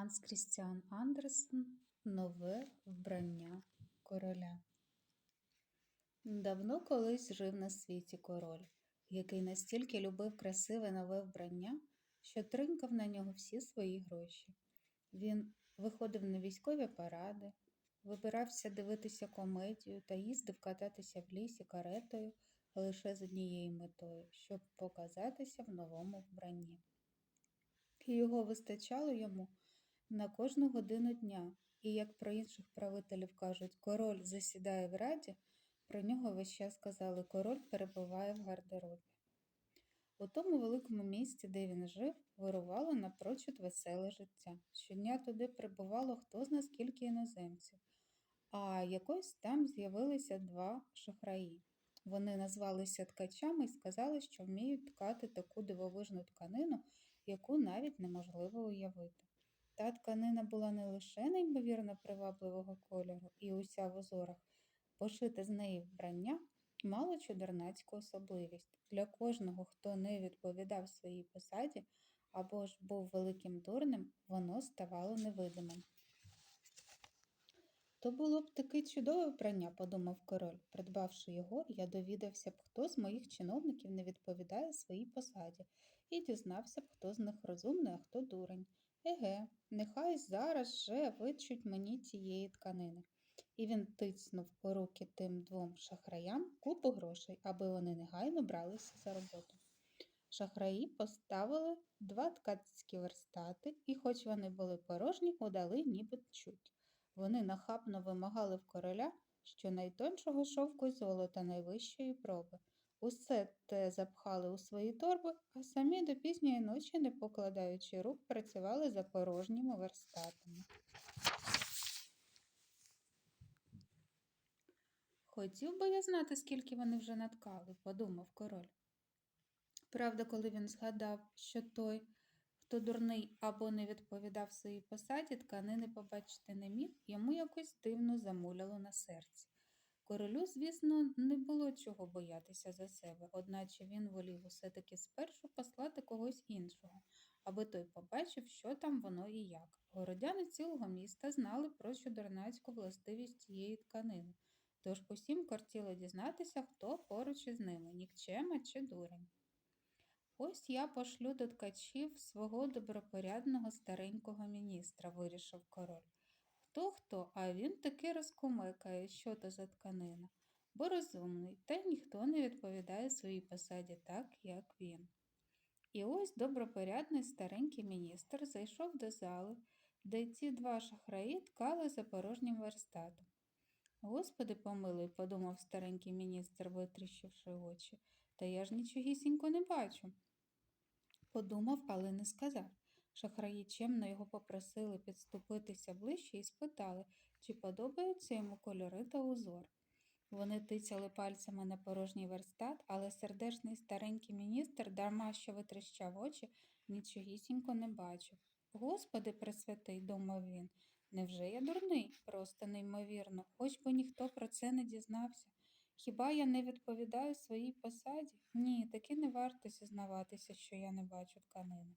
Ганс Крістіан Андерсен Нове вбрання короля. Давно колись жив на світі король, який настільки любив красиве нове вбрання, що тринкав на нього всі свої гроші. Він виходив на військові паради, вибирався дивитися комедію та їздив кататися в лісі каретою лише з однією метою, щоб показатися в новому вбранні. Його вистачало йому на кожну годину дня, і як про інших правителів кажуть, король засідає в раді, про нього весь час казали, король перебуває в гардеробі. У тому великому місті, де він жив, вирувало напрочуд веселе життя. Щодня туди прибувало хто зна скільки іноземців, а якось там з'явилися два шахраї. Вони назвалися ткачами і сказали, що вміють ткати таку дивовижну тканину, яку навіть неможливо уявити. Та тканина була не лише неймовірно привабливого кольору і уся в узорах, пошите з неї вбрання мало чудернацьку особливість. Для кожного, хто не відповідав своїй посаді або ж був великим дурнем, воно ставало невидимим. То було б таке чудове вбрання, подумав король. Придбавши його, я довідався б, хто з моїх чиновників не відповідає своїй посаді, і дізнався б, хто з них розумний, а хто дурень. Еге, нехай зараз же вичуть мені цієї тканини. І він тицнув у руки тим двом шахраям купу грошей, аби вони негайно бралися за роботу. Шахраї поставили два ткацькі верстати, і, хоч вони були порожні, удали ніби чуть. Вони нахабно вимагали в короля щонайтоншого шовку золота найвищої проби. Усе те запхали у свої торби, а самі до пізньої ночі, не покладаючи рук, працювали за порожніми верстатами. Хотів би я знати, скільки вони вже наткали, подумав король. Правда, коли він згадав, що той, хто дурний або не відповідав своїй посаді, тканини побачити не міг, йому якось дивно замуляло на серці. Королю, звісно, не було чого боятися за себе, одначе він волів усе таки спершу послати когось іншого, аби той побачив, що там воно і як. Городяни цілого міста знали про чудернацьку властивість цієї тканини, тож усім кортіло дізнатися, хто поруч із ними, нікчема чи дурень. Ось я пошлю до ткачів свого добропорядного старенького міністра, вирішив король. Хто хто, а він таки розкумекає, що то за тканина, бо розумний, та ніхто не відповідає своїй посаді так, як він. І ось добропорядний старенький міністр зайшов до зали, де ці два шахраї ткали за порожнім верстатом. Господи помилуй, подумав старенький міністр, витріщивши очі, та я ж нічогісінько не бачу. Подумав, але не сказав. Шахраї чемно його попросили підступитися ближче і спитали, чи подобаються йому кольори та узор. Вони тицяли пальцями на порожній верстат, але сердешний старенький міністр, дарма що витріщав очі, нічогісінько не бачив. Господи, пресвятий, думав він, невже я дурний? Просто неймовірно, хоч би ніхто про це не дізнався. Хіба я не відповідаю своїй посаді? Ні, таки не варто зізнаватися, що я не бачу тканини.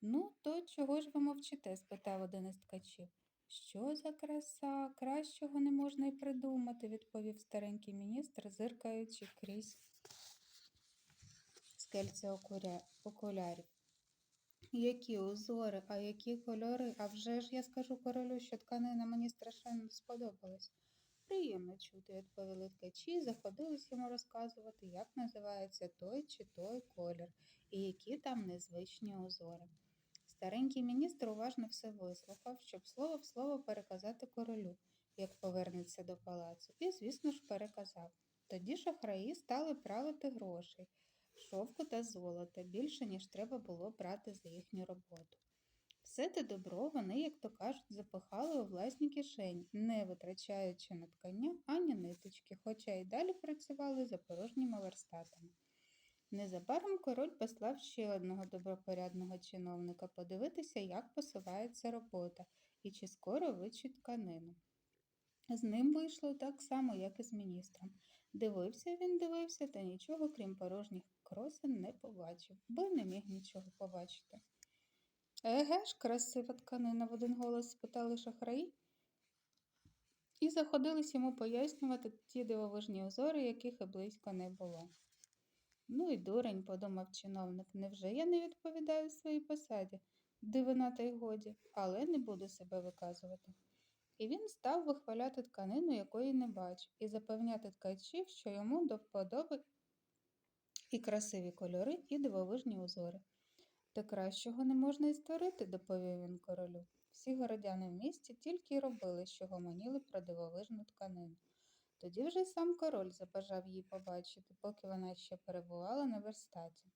Ну, то чого ж ви мовчите? спитав один із ткачів. Що за краса? Кращого не можна й придумати, відповів старенький міністр, зиркаючи крізь скельця окулярів. Які узори, а які кольори? А вже ж я скажу королю, що тканина мені страшенно сподобалась. Приємно чути, відповіли ткачі, заходились йому розказувати, як називається той чи той колір і які там незвичні узори. Старенький міністр уважно все вислухав, щоб слово в слово переказати королю, як повернеться до палацу, і, звісно ж, переказав. Тоді шахраї стали правити грошей, шовку та золота більше, ніж треба було брати за їхню роботу. Все те добро вони, як то кажуть, запихали у власні кишені, не витрачаючи на ткання ані ниточки, хоча й далі працювали за порожніми верстатами. Незабаром король послав ще одного добропорядного чиновника подивитися, як посувається робота і чи скоро вичуть тканину. З ним вийшло так само, як і з міністром. Дивився він, дивився, та нічого, крім порожніх кросен, не побачив, бо не міг нічого побачити. Еге ж, красива тканина, в один голос спитали шахраї і заходились йому пояснювати ті дивовижні узори, яких і близько не було. Ну і дурень, подумав чиновник, невже я не відповідаю своїй посаді? Дивина та й годі, але не буду себе виказувати. І він став вихваляти тканину, якої не бачив, і запевняти ткачів, що йому до вподоби і красиві кольори, і дивовижні узори. Та кращого не можна і створити, доповів він королю. Всі городяни в місті тільки й робили, що гомоніли про дивовижну тканину. Тоді вже сам король забажав її побачити, поки вона ще перебувала на верстаті.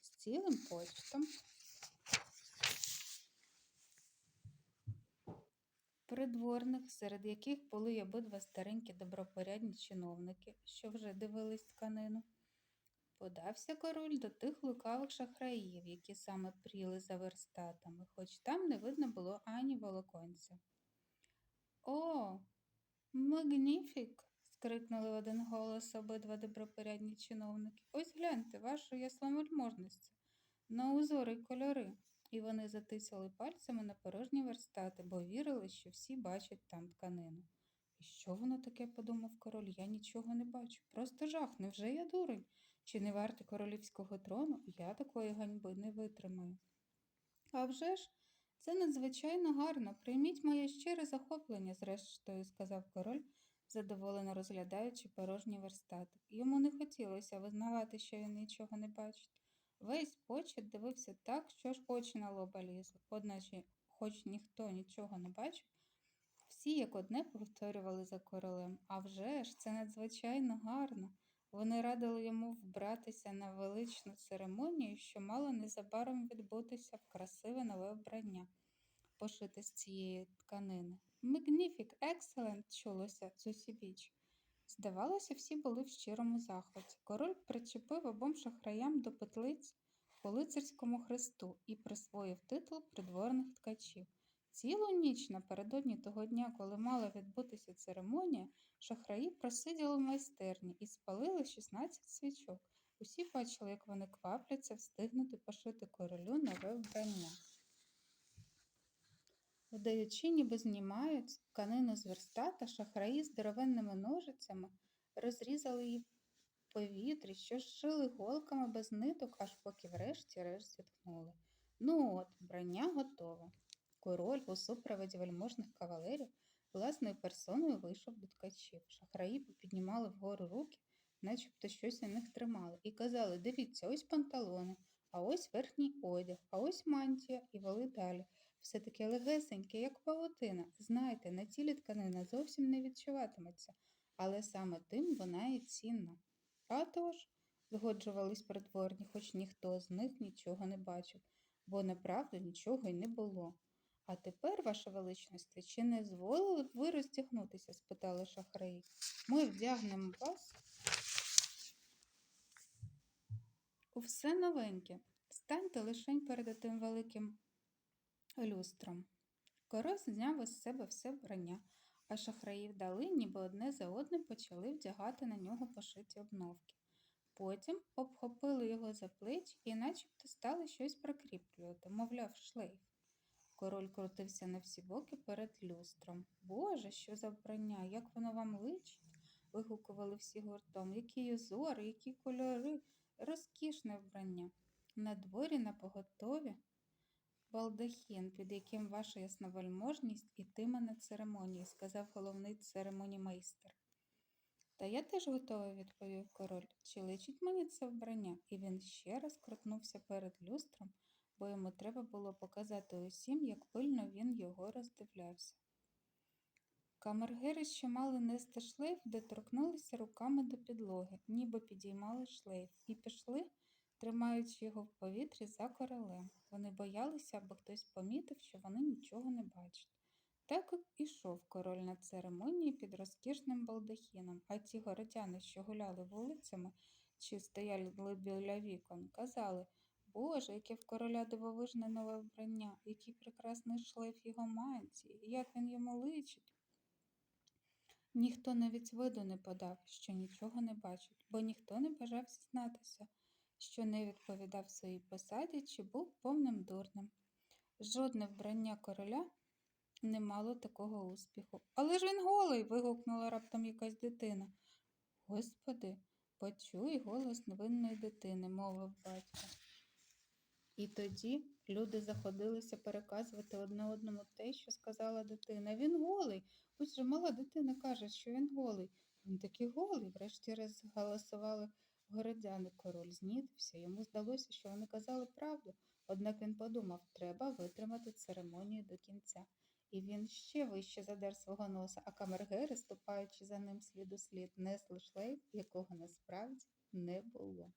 З цілим почтом придворних, серед яких були й обидва старенькі добропорядні чиновники, що вже дивились тканину. Подався король до тих лукавих шахраїв, які саме пріли за верстатами, хоч там не видно було ані волоконця. О, магніфік! скрикнули в один голос обидва добропорядні чиновники. Ось гляньте, вашу ясломольможності, на узори й кольори. І вони затисали пальцями на порожні верстати, бо вірили, що всі бачать там тканину. І що воно таке, подумав король, я нічого не бачу. Просто жах, невже я дурень? Чи не вартий королівського трону, я такої ганьби не витримаю. А вже ж, це надзвичайно гарно. Прийміть моє щире захоплення, зрештою, сказав король, задоволено розглядаючи порожні верстати. Йому не хотілося визнавати, що він нічого не бачить. Весь почет дивився так, що ж очі на лоба лізли, одначе, хоч ніхто нічого не бачив, всі як одне повторювали за королем. А вже ж, це надзвичайно гарно. Вони радили йому вбратися на величну церемонію, що мало незабаром відбутися в красиве нове вбрання, пошите з цієї тканини. Мігніфік, екселент, чулося з усібіч. Здавалося, всі були в щирому захваті. Король причепив обом шахраям до петлиць по лицарському хресту і присвоїв титул придворних ткачів. Цілу ніч напередодні того дня, коли мала відбутися церемонія, шахраї просиділи в майстерні і спалили 16 свічок. Усі бачили, як вони квапляться встигнути пошити королю нове вбрання. Вдаючи, ніби знімають тканину з верстата, шахраї здоровенними ножицями розрізали її в повітрі, що зшили голками без ниток, аж поки врешті-решт зіткнули. Ну от, вбрання готове. Король у супроводі вельможних кавалерів власною персоною вийшов до ткачів. Шахраї піднімали вгору руки, начебто щось у них тримали, і казали дивіться, ось панталони, а ось верхній одяг, а ось мантія, і вели далі. Все таке легесеньке, як павутина. Знайте, на тілі тканина зовсім не відчуватиметься, але саме тим вона і цінна. А тож, згоджувались придворні, хоч ніхто з них нічого не бачив, бо направду нічого й не було. А тепер, ваша величність, чи не зволили ви роздягнутися? спитали шахраї. Ми вдягнемо вас у все новеньке. Станьте лишень перед тим великим люстром. Король зняв із себе все вбрання, а шахраї вдали, ніби одне за одним почали вдягати на нього пошиті обновки. Потім обхопили його за плечі і начебто стали щось прикріплювати, мовляв, шлейф. Король крутився на всі боки перед люстром. Боже, що за вбрання, як воно вам личить? вигукували всі гуртом. Які узори, які кольори, розкішне вбрання. На дворі на балдахін, під яким ваша ясновельможність ітиме на церемонії, сказав головний церемонімейстер. Та я теж готовий, відповів король. Чи личить мені це вбрання? І він ще раз крутнувся перед люстром, бо йому треба було показати усім, як пильно він його роздивлявся. Камергери, що мали нести шлейф, доторкнулися руками до підлоги, ніби підіймали шлейф, і пішли, тримаючи його в повітрі за королем. Вони боялися, аби хтось помітив, що вони нічого не бачать. Так ішов король на церемонії під розкішним балдахіном, а ті городяни, що гуляли вулицями чи стояли біля вікон, казали Боже, яке в короля дивовижне нове вбрання, який прекрасний шлейф його мантії, як він йому личить. Ніхто навіть виду не подав, що нічого не бачить, бо ніхто не бажав зізнатися, що не відповідав своїй посаді чи був повним дурнем. Жодне вбрання короля не мало такого успіху. Але ж він голий. вигукнула раптом якась дитина. Господи, почуй голос невинної дитини, мовив батько. І тоді люди заходилися переказувати одне одному те, що сказала дитина. Він голий. Ось же мала дитина каже, що він голий. Він такий голий, врешті-решт голосували городяни. Король знітився. Йому здалося, що вони казали правду. Однак він подумав, треба витримати церемонію до кінця. І він ще вище задер свого носа, а камергери, ступаючи за ним слід у слід, несли шлейф, якого насправді не було.